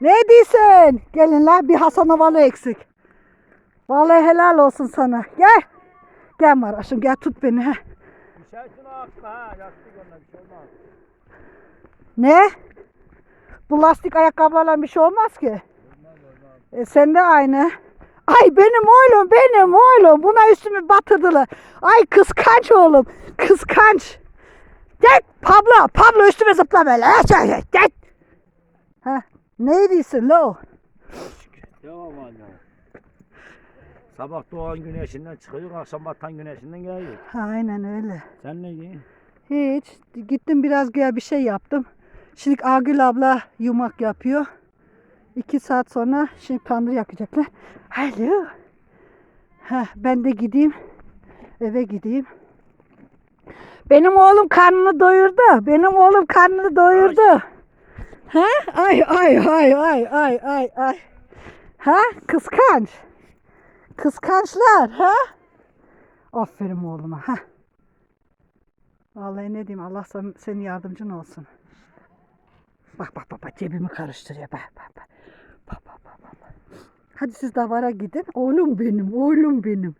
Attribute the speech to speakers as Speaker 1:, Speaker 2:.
Speaker 1: Ne diyorsun? Gelin la bir Hasan Havalı eksik. Vallahi helal olsun sana. Gel. Gel Maraş'ım gel tut beni.
Speaker 2: Düşersin ha. Yastık bir şey olmaz.
Speaker 1: Ne? Bu lastik ayakkabılarla bir şey olmaz ki. E, sen de aynı. Ay benim oğlum benim oğlum. Buna üstümü batırdılar. Ay kıskanç oğlum. Kıskanç. Gel Pablo. Pablo üstüme zıpla böyle. Gel. Gel. Ha, ne diyorsun lo?
Speaker 2: Devam hala. Sabah doğan güneşinden çıkıyor, akşam batan güneşinden geliyor.
Speaker 1: Aynen öyle.
Speaker 2: Sen ne giyin?
Speaker 1: Hiç. Gittim biraz güya bir şey yaptım. Şimdi Agül abla yumak yapıyor. İki saat sonra şimdi tandır yakacaklar. Alo. Heh, ben de gideyim. Eve gideyim. Benim oğlum karnını doyurdu. Benim oğlum karnını doyurdu. Ha? Ay ay ay ay ay ay ay. Ha? Kıskanç. Kıskançlar. Ha? Aferin oğluma. Ha? Vallahi ne diyeyim Allah sen- senin yardımcın olsun. Bak bak bak, bak cebimi karıştırıyor. Bak bak bak. Bak bak bak. Hadi siz davara gidin. Oğlum benim, oğlum benim.